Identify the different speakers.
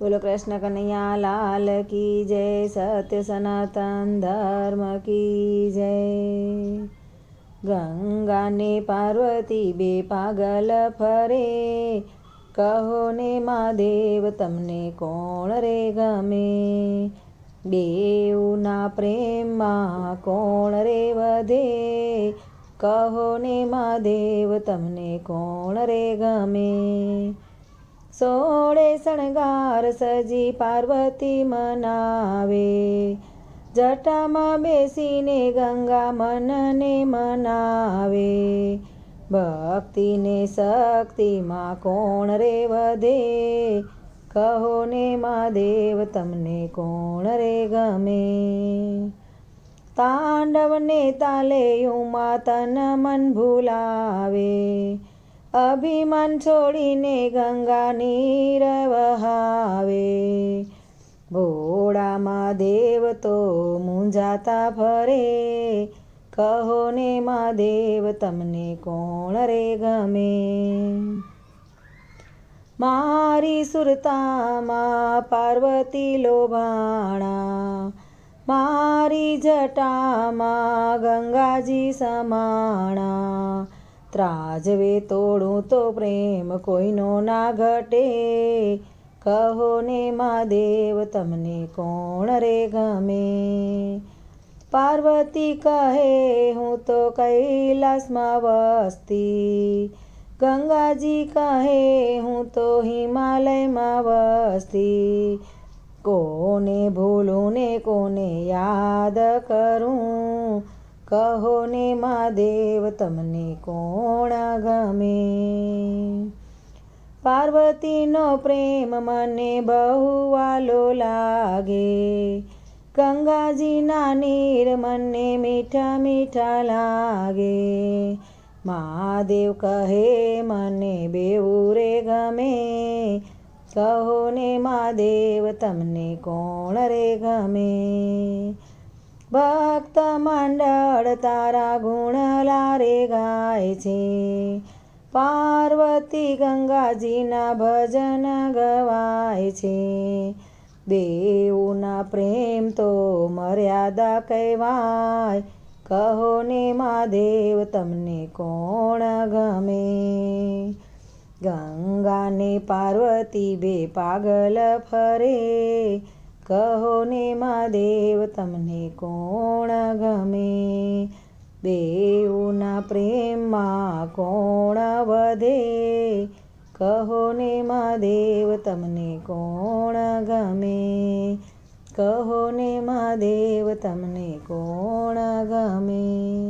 Speaker 1: બોલો કૃષ્ણ કનૈયા, લાલ કી જય, સત્ય સનાતન ધર્મ કી જય. ગંગા ને પાર્વતી બે પાગલ ફરે. કહો ને મહાદેવ, તમને કોણ રે ગમે? બેઉના પ્રેમમાં કોણ રે વધે? કહો ને મહાદેવ, તમને કોણ રે ગમે? સોળે શણગાર સજી પાર્વતી મનાવે. જટામાં બેસીને ગંગા મનને મનાવે. ભક્તિને શક્તિમાં કોણ રે વધે? કહો ને મહાદેવ, તમને કોણ રે ગમે? તાંડવને તાલે ઉમા તન મન ભૂલાવે. અભિમાન છોડીને ગંગા નીર વહાવે ભોળામાં દેવ તો મૂંઝાતા ફરે. કહો ને મહાદેવ તમને કોણ રે ગમે? મારી સુરતામાં પાર્વતી લોભાણા. મારી જટામાં ગંગાજી સમાણા. ત્રાજવે તોડું તો પ્રેમ કોઈનો ના ઘટે. કહો ને મહાદેવ તમને કોણ રે ગમે? પાર્વતી કહે, હું તો કૈલાસમાં વસતી. ગંગાજી કહે, હું તો હિમાલયમાં વસતી. કોને ભૂલું ને કોને યાદ કરું? કહો ને મહાદેવ, તમને કોણ ગમે? પાર્વતીનો પ્રેમ મને બહુ વાલો લાગે. ગંગાજીના નીર મને મીઠા મીઠા લાગે. મહાદેવ કહે, મને બેવું રે ગમે. કહો ને મહાદેવ, તમને કોણ રે ગમે? ભક્ત મંડળ તારા ગુણ લારે ગાય છે. પાર્વતી ગંગાજીના ભજન ગવાય છે. દેવના પ્રેમ તો મર્યાદા કહેવાય. કહો ને મહાદેવ તમને કોણ ગમે? ગંગા ને પાર્વતી બે પાગલ ફરે. કહો ને મહાદેવ તમને કોણ ગમે? બેઉના પ્રેમમાં કોણ વધે? કહો ને મહાદેવ તમને કોણ ગમે? કહો ને મહાદેવ તમને કોણ ગમે?